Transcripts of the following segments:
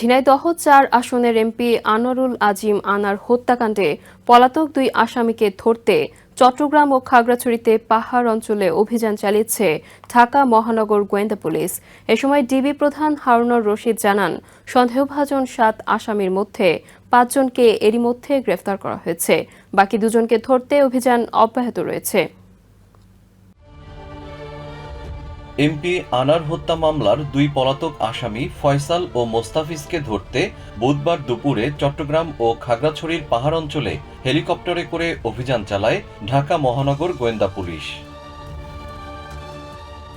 ঝিনাইদহ চার আসনের এমপি আনোয়ারুল আজিম আনার হত্যাকাণ্ডে পলাতক দুই আসামিকে ধরতে চট্টগ্রাম ও খাগড়াছড়িতে পাহাড় অঞ্চলে অভিযান চালিয়েছে ঢাকা মহানগর গোয়েন্দা পুলিশ। এ সময় ডিবি প্রধান হারুনুর রশিদ জানান, সন্দেহভাজন সাত আসামির মধ্যে পাঁচজনকে এরই মধ্যে গ্রেফতার করা হয়েছে। বাকি দুজনকে ধরতে অভিযান অব্যাহত রয়েছে। এমপি আনার হত্যা মামলার দুই পলাতক আসামি ফয়সাল ও মোস্তাফিজকে ধরতে বুধবার দুপুরে চট্টগ্রাম ও খাগড়াছড়ির পাহাড় অঞ্চলে হেলিকপ্টারে করে অভিযান চালায় ঢাকা মহানগর গোয়েন্দা পুলিশ।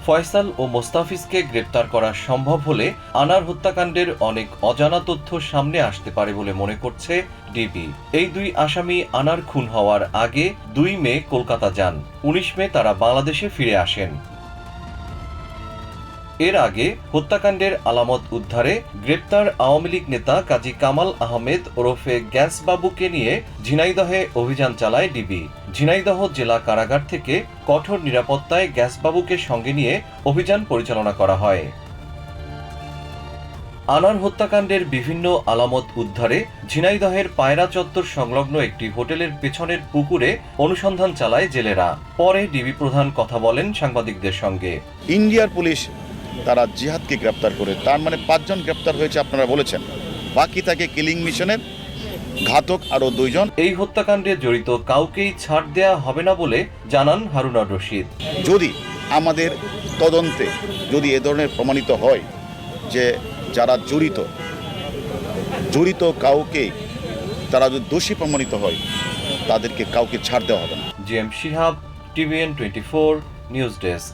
ফয়সাল ও মোস্তাফিজকে গ্রেপ্তার করা সম্ভব হলে আনার হত্যাকাণ্ডের অনেক অজানা তথ্য সামনে আসতে পারে বলে মনে করছে ডিবি। এই দুই আসামি আনার খুন হওয়ার আগে দুই মে কলকাতা যান, উনিশ মে তারা বাংলাদেশে ফিরে আসেন। এর আগে হত্যাকাণ্ডের আলামত উদ্ধারে গ্রেপ্তার আওয়ামী লীগ নেতা কাজী কামাল আহমেদ ওরফে গ্যাসবাবুকে নিয়ে ঝিনাইদহে অভিযান চালায় ডিবি। ঝিনাইদহ জেলা কারাগার থেকে কঠোর নিরাপত্তায় গ্যাসবাবুকে সঙ্গে নিয়ে অভিযান পরিচালনা করা হয়। আনার হত্যাকাণ্ডের বিভিন্ন আলামত উদ্ধারে ঝিনাইদহের পায়রা চত্বর সংলগ্ন একটি হোটেলের পেছনের পুকুরে অনুসন্ধান চালায় জেলেরা। পরে ডিবি প্রধান কথা বলেন সাংবাদিকদের সঙ্গে। ইন্ডিয়ার পুলিশ তারা জিহাদকে গ্রেপ্তার করে তার মানে পাঁচজন গ্রেপ্তার হয়েছে আপনারা বলেছেন। বাকি থাকে কিলিং মিশনের ঘাতক আরও দুইজন। এই হত্যাকাণ্ডে জড়িত কাউকেই ছাড় দেয়া হবে না বলে জানান হারুনার রশিদ। যদি আমাদের তদন্তে যদি এ ধরনের প্রমাণিত হয় যে যারা জড়িত জড়িত কাউকে তারা যদি দোষী প্রমাণিত হয় তাদেরকে কাউকে ছাড় দেওয়া হবে না। G M Shihab TVN twenty four news desk.